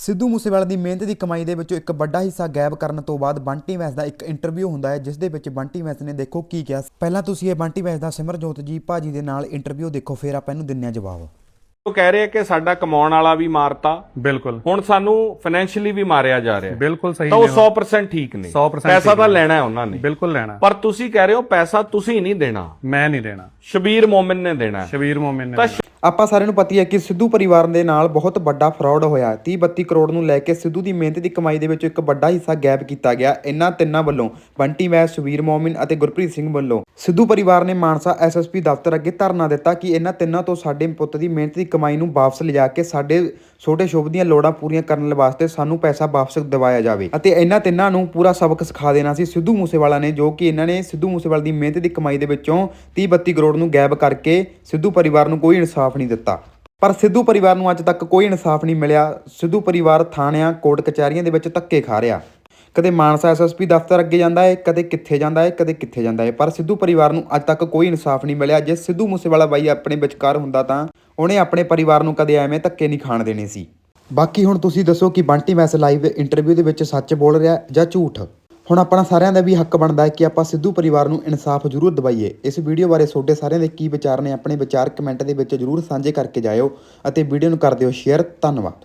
ਸਿੱਧੂ ਮੂਸੇਵਾਲਾ ਦੀ ਮਿਹਨਤ ਦੀ ਕਮਾਈ ਦੇ ਵਿੱਚੋਂ ਇੱਕ ਵੱਡਾ ਹਿੱਸਾ ਗਾਇਬ ਕਰਨ ਤੋਂ ਬਾਅਦ ਬੰਟੀ ਮੈਸ ਦਾ ਇੱਕ ਇੰਟਰਵਿਊ ਹੁੰਦਾ ਹੈ ਜਿਸ ਦੇ ਵਿੱਚ ਬੰਟੀ ਮੈਸ ਨੇ ਦੇਖੋ ਕੀ ਕਿਹਾ ਪਹਿਲਾਂ ਤੁਸੀਂ ਇਹ ਬੰਟੀ ਮੈਸ ਦਾ ਸਿਮਰਜੋਤ ਜੀ ਭਾਜੀ ਦੇ ਨਾਲ ਇੰਟਰਵਿਊ ਦੇਖੋ ਫਿਰ ਆਪਾਂ ਇਹਨੂੰ ਦਿੰਨੇ ਆ ਜਵਾਬ। ਉਹ ਕਹਿ ਰਹੇ ਕਿ ਸਾਡਾ ਕਮਾਉਣ ਵਾਲਾ ਵੀ ਮਾਰਤਾ। ਬਿਲਕੁਲ। ਹੁਣ ਸਾਨੂੰ ਫਾਈਨੈਂਸ਼ੀਅਲੀ ਵੀ ਮਾਰਿਆ ਜਾ ਰਿਹਾ। ਬਿਲਕੁਲ ਸਹੀ ਤਾਂ ਉਹ ਨੇ 100% ਠੀਕ ਨੇ। 100% ਪੈਸਾ ਤਾਂ। ਲੈਣਾ ਹੈ ਉਹਨਾਂ ਨੇ। ਬਿਲਕੁਲ ਲੈਣਾ। ਪਰ ਤੁਸੀਂ ਕਹਿ ਰਹੇ ਹੋ ਪੈਸਾ ਤੁਸੀਂ ਨਹੀਂ ਦੇਣਾ। ਮੈਂ ਨਹੀਂ ਦੇਣਾ। ਸ਼ਬੀਰ ਮੋਮਿਨ ਨੇ ਦੇਣਾ। ਸ਼ਬੀਰ ਮੋਮਿਨ ਨੇ। ਆਪਾਂ ਸਾਰਿਆਂ ਨੂੰ ਪਤਾ ਹੀ ਹੈ ਕਿ ਸਿੱਧੂ ਪਰਿਵਾਰ ਦੇ ਨਾਲ ਬਹੁਤ ਵੱਡਾ ਫਰਾਡ ਹੋਇਆ। 30 32 ਕਰੋੜ ਨੂੰ ਲੈ ਕੇ ਸਿੱਧੂ ਦੀ ਮਿਹਨਤ ਦੀ ਕਮਾਈ ਦੇ ਵਿੱਚੋਂ ਇੱਕ ਵੱਡਾ ਹਿੱਸਾ ਗਾਇਬ ਕੀਤਾ ਗਿਆ ਇਹਨਾਂ ਤਿੰਨਾਂ ਵੱਲੋਂ, ਬੰਟੀ ਮੈਸ ਸੁਵੀਰ ਮੋਮਿਨ ਅਤੇ ਗੁਰਪ੍ਰੀਤ ਸਿੰਘ ਵੱਲੋਂ। ਸਿੱਧੂ ਪਰਿਵਾਰ ਨੇ ਮਾਨਸਾ ਐਸਐਸਪੀ ਦਫ਼ਤਰ ਅੱਗੇ ਧਰਨਾ ਦਿੱਤਾ ਕਿ ਇਹਨਾਂ ਤਿੰਨਾਂ ਤੋਂ ਸਾਡੇ ਪੁੱਤ ਦੀ ਮਿਹਨਤ ਦੀ ਕਮਾਈ ਨੂੰ ਵਾਪਸ ਲਿਜਾ ਕੇ ਸਾਡੇ ਛੋਟੇ ਸ਼ੁਭ ਦੀਆਂ ਲੋੜਾਂ ਪੂਰੀਆਂ ਕਰਨ ਵਾਸਤੇ ਸਾਨੂੰ ਪੈਸਾ ਵਾਪਸ ਦਿਵਾਇਆ ਜਾਵੇ। ਅਤੇ ਇਹਨਾਂ ਤਿੰਨਾਂ ਨੂੰ ਪੂਰਾ ਸਬਕ ਸਿਖਾ ਦੇਣਾ ਸੀ ਸਿੱਧੂ ਮੂਸੇਵਾਲਾ ਨੇ, ਜੋ ਕਿ ਇਹਨਾਂ ਨੇ ਸਿੱਧੂ ਮੂਸੇਵਾਲਾ ਦੀ ਮਿਹਨਤ ਦੀ ਕਮਾਈ ਦੇ ਵਿੱਚੋਂ 30 32 ਕਰੋੜ ਨੂੰ ਗਾਇਬ ਕਰਕੇ ਸਿੱਧੂ ਪਰਿਵਾਰ ਨੂੰ ਕੋਈ ਇਨਸਾਫ਼ ਇਨਸਾਫ ਨਹੀਂ ਦਿੱਤਾ। ਪਰ ਸਿੱਧੂ ਪਰਿਵਾਰ ਨੂੰ ਅੱਜ ਤੱਕ ਕੋਈ ਇਨਸਾਫ ਨਹੀਂ ਮਿਲਿਆ। ਸਿੱਧੂ ਪਰਿਵਾਰ ਥਾਣਿਆਂ, ਕੋਰਟ ਕਚਹਿਰੀਆਂ ਦੇ ਵਿੱਚ ਧੱਕੇ ਖਾ ਰਿਹਾ। ਕਦੇ ਮਾਨਸਾ ਐਸਐਸਪੀ ਦਫ਼ਤਰ ਅੱਗੇ ਜਾਂਦਾ ਹੈ ਕਦੇ ਕਿੱਥੇ ਜਾਂਦਾ ਹੈ ਕਦੇ ਕਿੱਥੇ ਜਾਂਦਾ ਹੈ ਪਰ ਸਿੱਧੂ ਪਰਿਵਾਰ ਨੂੰ ਅੱਜ ਤੱਕ ਕੋਈ ਇਨਸਾਫ ਨਹੀਂ ਮਿਲਿਆ। ਜੇ ਸਿੱਧੂ ਮੂਸੇਵਾਲਾ ਬਾਈ ਆਪਣੇ ਵਿਚਕਾਰ ਹੁੰਦਾ ਤਾਂ ਉਹਨੇ ਆਪਣੇ ਪਰਿਵਾਰ ਨੂੰ ਕਦੇ ਐਵੇਂ ਧੱਕੇ ਨਹੀਂ ਖਾਣ ਦੇਣੇ ਸੀ। ਬਾਕੀ ਹੁਣ ਤੁਸੀਂ ਦੱਸੋ ਕਿ ਬੰਟੀ ਮੈਸ ਲਾਈਵ ਇੰਟਰਵਿਊ ਦੇ ਵਿੱਚ ਸੱਚ ਬੋਲ ਰਿਹਾ ਜਾਂ ਝੂਠ? ਹੁਣ ਆਪਣਾ ਸਾਰਿਆਂ ਦਾ ਵੀ ਹੱਕ ਬਣਦਾ ਹੈ ਕਿ ਆਪਾਂ ਸਿੱਧੂ ਪਰਿਵਾਰ ਨੂੰ ਇਨਸਾਫ ਜ਼ਰੂਰ ਦਿਵਾਈਏ। ਇਸ ਵੀਡੀਓ ਬਾਰੇ ਤੁਹਾਡੇ ਸਾਰਿਆਂ ਦੇ ਕੀ ਵਿਚਾਰ ਨੇ, ਆਪਣੇ ਵਿਚਾਰ ਕਮੈਂਟ ਦੇ ਵਿੱਚ ਜ਼ਰੂਰ ਸਾਂਝੇ ਕਰਕੇ ਜਾਇਓ ਅਤੇ ਵੀਡੀਓ ਨੂੰ ਕਰ ਦਿਓ ਸ਼ੇਅਰ। ਧੰਨਵਾਦ।